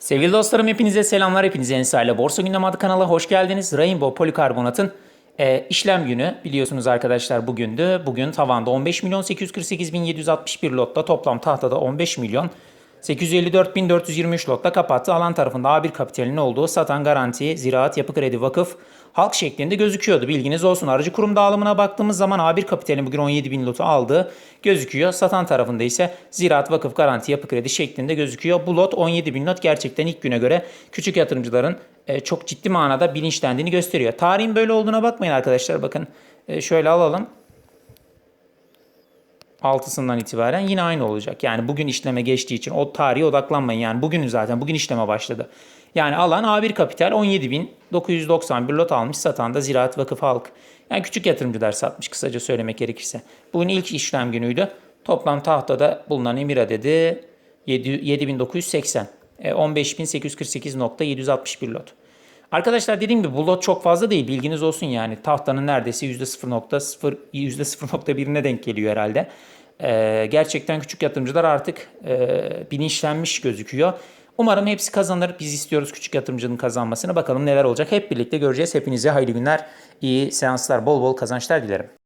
Sevgili dostlarım hepinize selamlar. Hepinize Ensar'la Borsa Gündem adı kanala hoş geldiniz. Rainbow Polikarbonat'ın e, işlem günü biliyorsunuz arkadaşlar bugündü. Bugün tavanda 15 milyon 848 bin 761 lotta toplam tahtada 15 milyon 854.423 lotta kapattı. Alan tarafında A1 kapitalinin olduğu satan garanti, ziraat, yapı kredi, vakıf, halk şeklinde gözüküyordu. Bilginiz olsun. Aracı kurum dağılımına baktığımız zaman A1 kapitalinin bugün 17.000 lotu aldığı gözüküyor. Satan tarafında ise ziraat, vakıf, garanti, yapı kredi şeklinde gözüküyor. Bu lot 17.000 lot gerçekten ilk güne göre küçük yatırımcıların e, çok ciddi manada bilinçlendiğini gösteriyor. Tarihin böyle olduğuna bakmayın arkadaşlar. Bakın e, şöyle alalım. 6'sından itibaren yine aynı olacak. Yani bugün işleme geçtiği için o tarihe odaklanmayın. Yani bugün zaten bugün işleme başladı. Yani alan A1 Kapital 17.991 lot almış satan da Ziraat Vakıf Halk. Yani küçük yatırımcılar satmış kısaca söylemek gerekirse. Bugün ilk işlem günüydü. Toplam tahtada bulunan emir adedi 7- 7980. E, 15.848.761 lot. Arkadaşlar dediğim gibi bu lot çok fazla değil bilginiz olsun yani tahtanın neredeyse %0.0 %0.1'ine denk geliyor herhalde. Ee, gerçekten küçük yatırımcılar artık e, bilinçlenmiş gözüküyor. Umarım hepsi kazanır. Biz istiyoruz küçük yatırımcının kazanmasını. Bakalım neler olacak. Hep birlikte göreceğiz. Hepinize hayırlı günler, iyi seanslar, bol bol kazançlar dilerim.